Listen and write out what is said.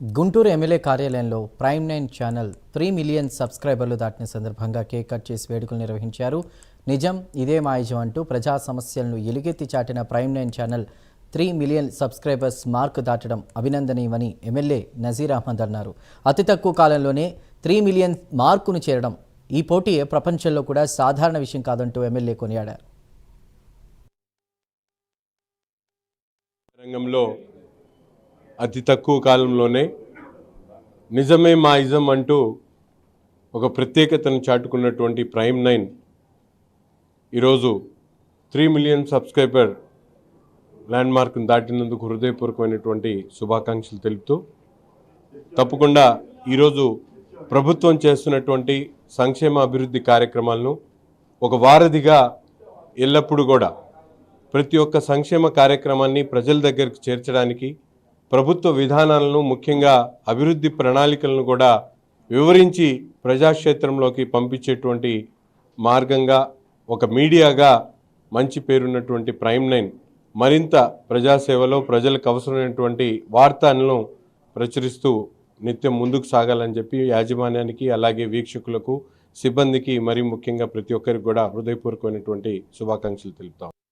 Guntur MLA కార్యాలయంలో Prime Nine channel three million సబ్స్క్రైబర్లు దాటిన సందర్భంగా కేక్ కట్ చేసి వేడుకలు నిర్వహించారు. నిజం ఇదే మాయజం అంటూ ప్రజా సమస్యలను ఎలుగెత్తి చాటిన Prime Nine channel three million subscribers mark దాటడం అభినందనీయమని ఎమ్మెల్యే నజీర్ అహ్మద్ అన్నారు. అతి తక్కువ కాలంలోనే త్రీ మిలియన్ మార్కును చేరడం ఈ పోటీ ప్రపంచంలో కూడా సాధారణ విషయం కాదంటూ ఎమ్మెల్యే కొనియాడారు. రంగంలో అతి తక్కువ కాలంలోనే నిజమే మా ఇజం అంటూ ఒక ప్రత్యేకతను చాటుకున్నటువంటి ప్రైమ్ నైన్ ఈరోజు త్రీ మిలియన్ సబ్స్క్రైబర్ ల్యాండ్ మార్క్ను దాటినందుకు హృదయపూర్వకమైనటువంటి శుభాకాంక్షలు తెలుపుతూ తప్పకుండా ఈరోజు ప్రభుత్వం చేస్తున్నటువంటి సంక్షేమ అభివృద్ధి కార్యక్రమాలను ఒక వారధిగా ఎల్లప్పుడూ కూడా ప్రతి ఒక్క సంక్షేమ కార్యక్రమాన్ని ప్రజల దగ్గరికి చేర్చడానికి ప్రభుత్వ విధానాలను ముఖ్యంగా అభివృద్ధి ప్రణాళికలను కూడా వివరించి ప్రజాక్షేత్రంలోకి పంపించేటువంటి మార్గంగా ఒక మీడియాగా మంచి పేరున్నటువంటి ప్రైమ్ నైన్ మరింత ప్రజాసేవలో ప్రజలకు అవసరమైనటువంటి వార్తలను ప్రచురిస్తూ నిత్యం ముందుకు సాగాలని చెప్పి యాజమాన్యానికి అలాగే వీక్షకులకు సిబ్బందికి మరి ముఖ్యంగా ప్రతి ఒక్కరికి కూడా హృదయపూర్వకమైనటువంటి శుభాకాంక్షలు తెలుపుతాం.